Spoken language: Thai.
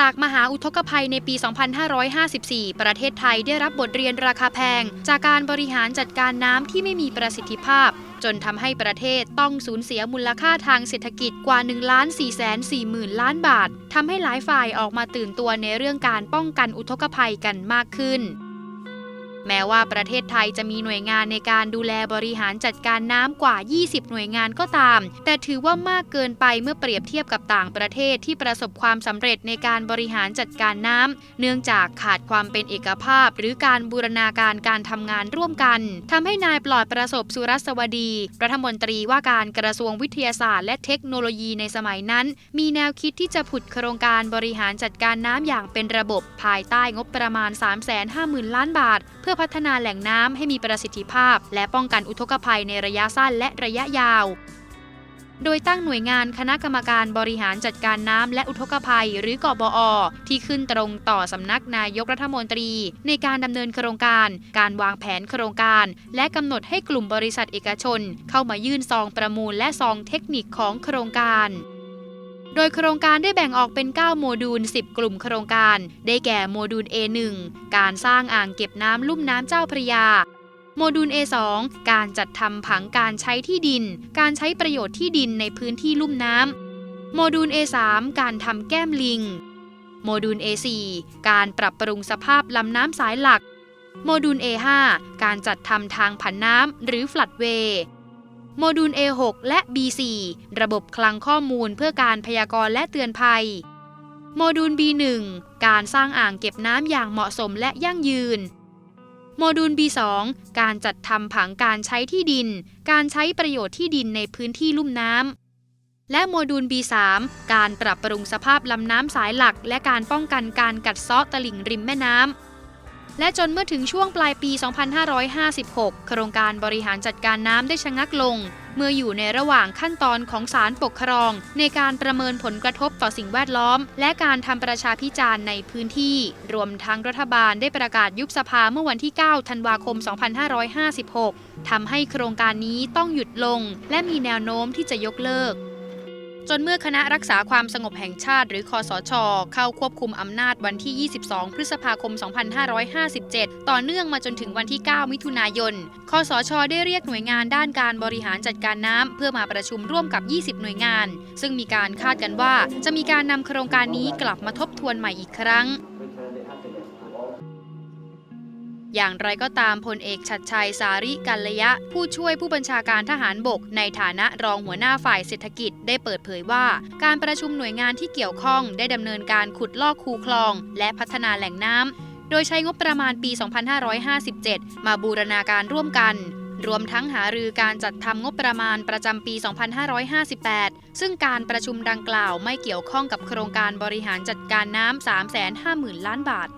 จากมหาอุทกภัยในปี 2554 ประเทศไทยได้รับบทเรียนราคาแพง จากการบริหารจัดการน้ำที่ไม่มีประสิทธิภาพ จนทำให้ประเทศต้องสูญเสียมูลค่าทางเศรษฐกิจกว่า1ล้าน4แสน4หมื่นล้านบาททำให้หลายฝ่ายออกมาตื่นตัวในเรื่องการป้องกันอุทกภัยกันมากขึ้น แม้ว่าประเทศไทยจะมีหน่วยงานในการดูแลบริหารจัดการน้ำกว่า 20 หน่วยงานก็ตาม แต่ถือว่ามากเกินไปเมื่อเปรียบเทียบกับต่างประเทศที่ประสบความสำเร็จในการบริหารจัดการน้ำเนื่องจากขาดความเป็นเอกภาพ หรือการบูรณาการการทำงานร่วมกันทำให้นายปลอดประสบสุรสวดี รัฐมนตรีว่าการกระทรวงวิทยาศาสตร์ และเทคโนโลยีในสมัยนั้น มีแนวคิดที่จะผุดโครงการบริหารจัดการน้ำอย่างเป็นระบบภายใต้งบประมาณ 350,000 ล้านบาทเพื่อพัฒนาแหล่งน้ำให้มีประสิทธิภาพ และป้องกันอุทกภัยในระยะสั้นและระยะยาว โดยตั้งหน่วยงานคณะกรรมการบริหารจัดการน้ำและอุทกภัย หรือกบอ ที่ขึ้นตรงต่อสำนักนายกรัฐมนตรี ในการดำเนินโครงการ การวางแผนโครงการ และกำหนดให้กลุ่มบริษัทเอกชน เข้ามายื่นซองประมูลและซองเทคนิคของโครงการ โดยโครงการได้แบ่งออกเป็น 9 โมดูล 10 กลุ่มโครงการ ได้แก่โมดูล A1 การสร้างอ่างเก็บน้ำลุ่มน้ำเจ้าพระยา โมดูล A2 การจัดทำผังการใช้ที่ดิน การใช้ประโยชน์ที่ดินในพื้นที่ลุ่มน้ำ โมดูล A3 การทำแก้มลิง โมดูล A4 การปรับปรุงสภาพลำน้ำสายหลัก โมดูล A5 การจัดทำทางผันน้ำหรือฟลัดเวย์ โมดูล A6 และ B4 ระบบคลังข้อมูลเพื่อการพยากรณ์และเตือนภัย โมดูล B1 การสร้างอ่างเก็บน้ำอย่างเหมาะสมและยั่งยืน โมดูล B2 การจัดทำผังการใช้ที่ดิน การใช้ประโยชน์ที่ดินในพื้นที่ลุ่มน้ำ และโมดูล B3 การปรับปรุงสภาพลำน้ำสายหลัก และการป้องกันการกัดเซาะตลิ่งริมแม่น้ำ และจนเมื่อถึงช่วงปลายปี 2556 โครงการบริหารจัดการน้ำได้ชะงักลง เมื่ออยู่ในระหว่างขั้นตอนของศาลปกครอง ในการประเมินผลกระทบต่อสิ่งแวดล้อม และการทำประชาพิจารณ์ในพื้นที่ รวมทั้งรัฐบาลได้ประกาศยุบสภาเมื่อวันที่ 9 ธันวาคม 2556 ทำให้โครงการนี้ต้องหยุดลง และมีแนวโน้มที่จะยกเลิก จนเมื่อคณะรักษาความสงบแห่งชาติ หรือคอสช เข้าควบคุมอำนาจวันที่ 22 พฤษภาคม 2557 ต่อเนื่องมาจนถึงวันที่ 9 มิถุนายน คอสช ได้เรียกหน่วยงานด้านการบริหารจัดการน้ำเพื่อมาประชุมร่วมกับ 20 หน่วยงาน ซึ่งมีการคาดกันว่าจะมีการนำโครงการนี้กลับมาทบทวนใหม่อีกครั้ง อย่างไรก็ตามพลเอกชัดชัยสาริกัลยะ ผู้ช่วยผู้บัญชาการทหารบก ในฐานะรองหัวหน้าฝ่ายเศรษฐกิจได้เปิดเผยว่า การประชุมหน่วยงานที่เกี่ยวข้องได้ดำเนินการขุดลอกคูคลอง และพัฒนาแหล่งน้ำโดยใช้งบประมาณปี 2557 มาบูรณาการร่วมกันรวมทั้งหารือการจัดทำงบประมาณประจำปี 2558 ซึ่งการประชุมดังกล่าวไม่เกี่ยวข้องกับโครงการบริหารจัดการน้ำ 350,000 ล้านบาท